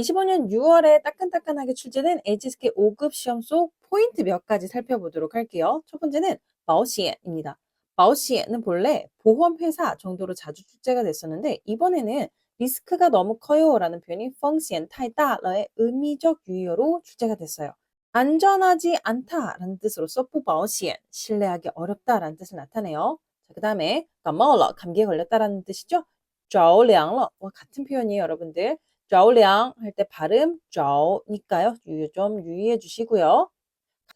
25년 6월에 따끈따끈하게 출제된 HSK 5급 시험 속 포인트 몇 가지 살펴보도록 할게요. 첫 번째는 마오시엔입니다. 마오시엔은 본래 보험회사 정도로 자주 출제가 됐었는데 이번에는 리스크가 너무 커요라는 표현이 펑시엔 타이다러의 의미적 유의어로 출제가 됐어요. 안전하지 않다라는 뜻으로 써포 마오시엔, 신뢰하기 어렵다라는 뜻을 나타내요. 그 다음에 감마올러 감기에 걸렸다라는 뜻이죠. 좌오량러와 같은 표현이에요, 여러분들. 좌우량 할 때 발음 좌우니까요. 좀 유의해 주시고요.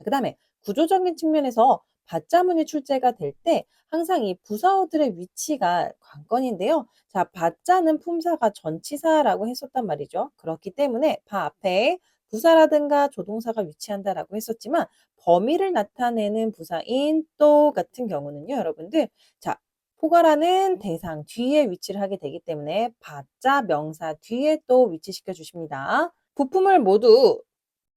그 다음에 구조적인 측면에서 받자문이 출제가 될 때 항상 이 부사어들의 위치가 관건인데요. 자, 받자는 품사가 전치사라고 했었단 말이죠. 그렇기 때문에 바 앞에 부사라든가 조동사가 위치한다라고 했었지만 범위를 나타내는 부사인 또 같은 경우는요, 여러분들. 자, 포괄하는 대상 뒤에 위치를 하게 되기 때문에 받자 명사 뒤에 또 위치시켜 주십니다. 부품을 모두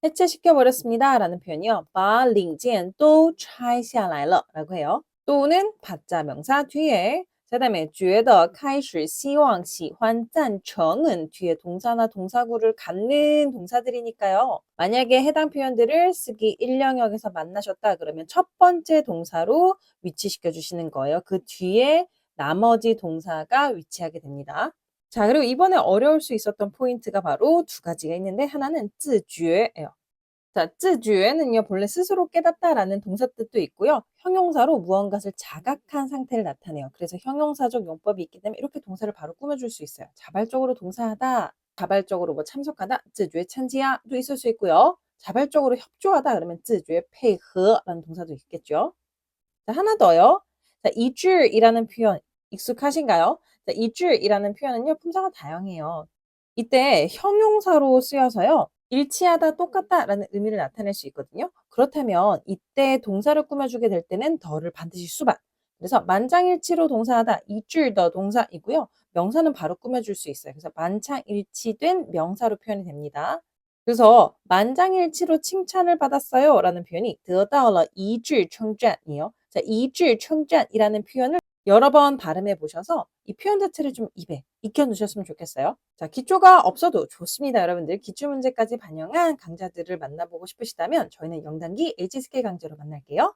해체시켜 버렸습니다. 라는 표현이요. 把零件都拆下来了 라고 해요. 또는 받자 명사 뒤에 그 다음에 觉得开始希望喜欢赞成은 뒤에 동사나 동사구를 갖는 동사들이니까요. 만약에 해당 표현들을 쓰기 1영역에서 만나셨다 그러면 첫 번째 동사로 위치시켜 주시는 거예요. 그 뒤에 나머지 동사가 위치하게 됩니다. 자, 그리고 이번에 어려울 수 있었던 포인트가 바로 두 가지가 있는데 하나는 自觉예요. 자, 쯔주에는요, 본래 스스로 깨닫다라는 동사 뜻도 있고요. 형용사로 무언가를 자각한 상태를 나타내요. 그래서 형용사적 용법이 있기 때문에 이렇게 동사를 바로 꾸며줄 수 있어요. 자발적으로 동사하다, 자발적으로 뭐 참석하다, 쯔주의 천지야도 있을 수 있고요. 자발적으로 협조하다 그러면 쯔주의 페이허라는 동사도 있겠죠. 자, 하나 더요. 자, 이줄이라는 표현 익숙하신가요? 자, 이줄이라는 표현은요, 품사가 다양해요. 이때 형용사로 쓰여서요. 일치하다, 똑같다라는 의미를 나타낼 수 있거든요. 그렇다면 이때 동사를 꾸며주게 될 때는 더를 반드시 수반. 그래서 만장일치로 동사하다, 이줄더 동사이고요. 명사는 바로 꾸며줄 수 있어요. 그래서 만창일치된 명사로 표현이 됩니다. 그래서 만장일치로 칭찬을 받았어요 라는 표현이 得到了 이줄 청짠이에요. 자, 이줄 청짠이라는 표현을 여러 번 발음해 보셔서 이 표현 자체를 좀 입에 익혀 놓으셨으면 좋겠어요. 자, 기초가 없어도 좋습니다, 여러분들. 기초 문제까지 반영한 강좌들을 만나보고 싶으시다면 저희는 영단기 HSK 강좌로 만날게요.